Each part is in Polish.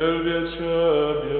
Wielbię Ciebie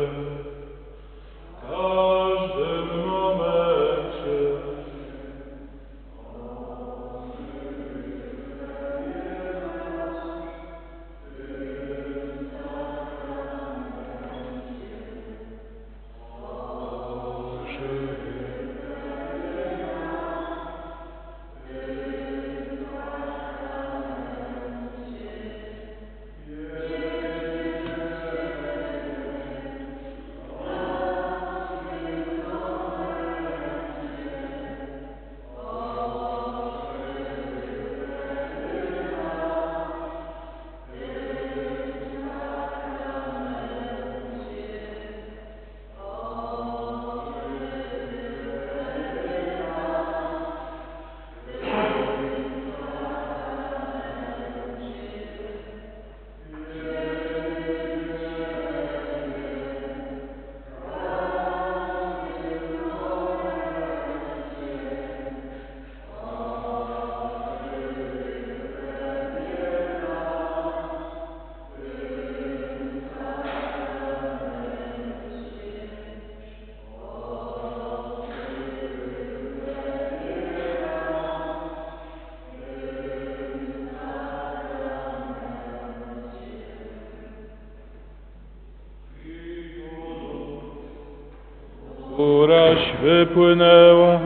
wypłynęła.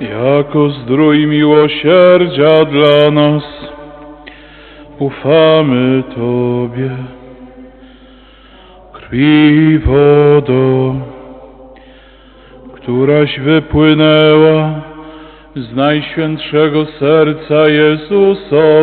Jako zdrój miłosierdzia dla nas, ufamy Tobie. Krwi wodo, któraś wypłynęła z Najświętszego Serca Jezusowego,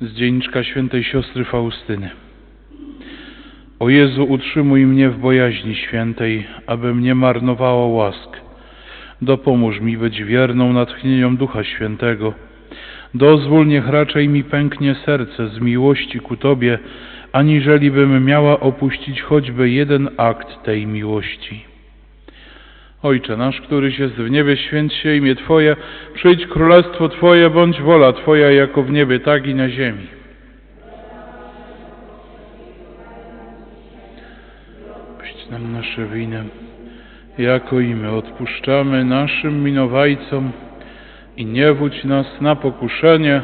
Z dzienniczka świętej siostry Faustyny. O Jezu, utrzymuj mnie w bojaźni świętej, abym nie marnowała łask. Dopomóż mi być wierną natchnieniom Ducha Świętego. Dozwól, niech raczej mi pęknie serce z miłości ku Tobie, aniżelibym miała opuścić choćby jeden akt tej miłości. Ojcze nasz, któryś jest w niebie, święć się imię Twoje, przyjdź królestwo Twoje, bądź wola Twoja, jako w niebie, tak i na ziemi. Puść nam nasze winy, jako i my odpuszczamy naszym winowajcom i nie wódź nas na pokuszenie,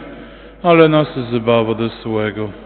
ale nas zbaw ode złego.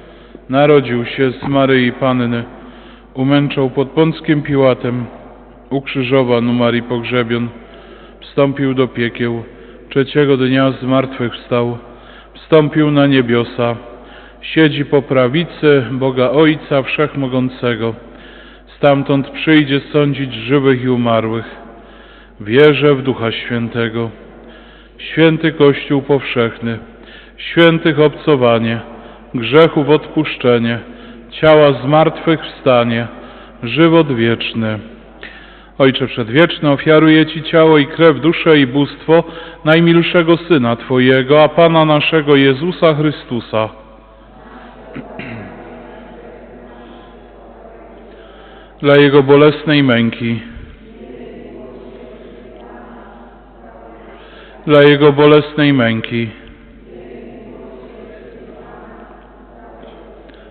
narodził się z Maryi Panny, umęczał pod Pąckiem Piłatem, ukrzyżowan, umarł i pogrzebion, wstąpił do piekieł, trzeciego dnia z martwych wstał, wstąpił na niebiosa, siedzi po prawicy Boga Ojca Wszechmogącego, stamtąd przyjdzie sądzić żywych i umarłych. Wierzę w Ducha Świętego, święty Kościół powszechny, świętych obcowanie, grzechów odpuszczenie, ciała zmartwychwstanie, żywot wieczny. Ojcze Przedwieczny, ofiaruję Ci ciało i krew, duszę i bóstwo najmilszego Syna Twojego, a Pana naszego Jezusa Chrystusa. Dla Jego bolesnej męki, dla Jego bolesnej męki,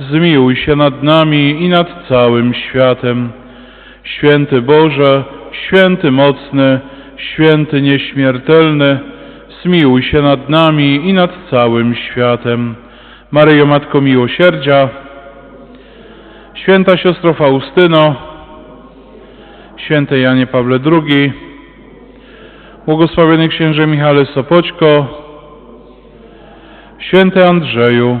zmiłuj się nad nami i nad całym światem. Święty Boże, święty mocny, święty nieśmiertelny, zmiłuj się nad nami i nad całym światem. Maryjo Matko Miłosierdzia, Święta siostro Faustyno, Święty Janie Pawle II, Błogosławiony księże Michale Sopoćko, Święty Andrzeju.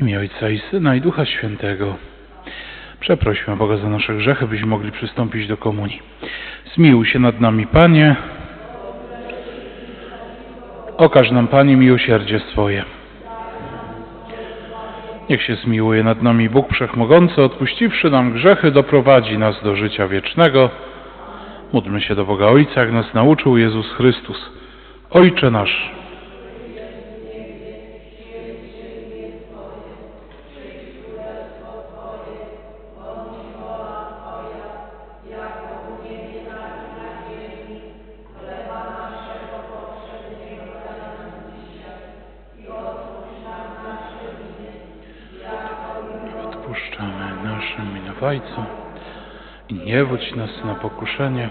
Imię Ojca i Syna i Ducha Świętego. Przeprośmy Boga za nasze grzechy, byśmy mogli przystąpić do komunii. Zmiłuj się nad nami, Panie. Okaż nam, Panie, miłosierdzie swoje. Niech się zmiłuje nad nami Bóg Wszechmogący, odpuściwszy nam grzechy, doprowadzi nas do życia wiecznego. Módlmy się do Boga Ojca, jak nas nauczył Jezus Chrystus. Ojcze nasz, nie wódź nas na pokuszenie,